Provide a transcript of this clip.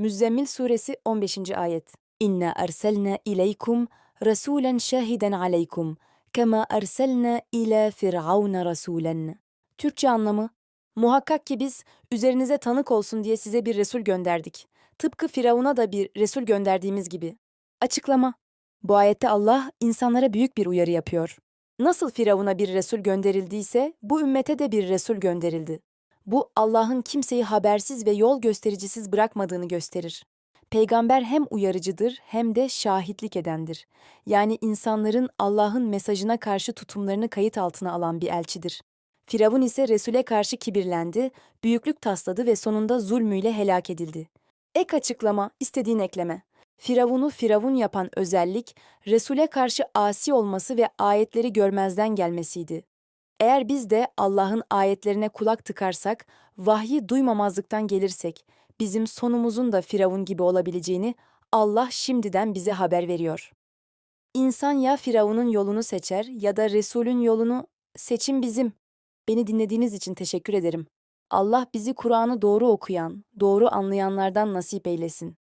Müzzemmil Suresi 15. ayet. İnna erselna ileykum rasulen şahiden aleykum kema erselna ila firavun rasulen. Türkçe anlamı Muhakkak ki biz üzerinize tanık olsun diye size bir resul gönderdik. Tıpkı Firavun'a da bir resul gönderdiğimiz gibi. Açıklama Bu ayette Allah insanlara büyük bir uyarı yapıyor. Nasıl Firavun'a bir resul gönderildiyse bu ümmete de bir resul gönderildi. Bu Allah'ın kimseyi habersiz ve yol göstericisiz bırakmadığını gösterir. Peygamber hem uyarıcıdır hem de şahitlik edendir. Yani insanların Allah'ın mesajına karşı tutumlarını kayıt altına alan bir elçidir. Firavun ise Resul'e karşı kibirlendi, büyüklük tasladı ve sonunda zulmüyle helak edildi. Ek açıklama, istediğin ekleme. Firavun'u Firavun yapan özellik, Resul'e karşı asi olması ve ayetleri görmezden gelmesiydi. Eğer biz de Allah'ın ayetlerine kulak tıkarsak, vahyi duymamazlıktan gelirsek, bizim sonumuzun da Firavun gibi olabileceğini Allah şimdiden bize haber veriyor. İnsan ya Firavun'un yolunu seçer ya da Resul'ün yolunu seçim bizim. Beni dinlediğiniz için teşekkür ederim. Allah bizi Kur'an'ı doğru okuyan, doğru anlayanlardan nasip eylesin.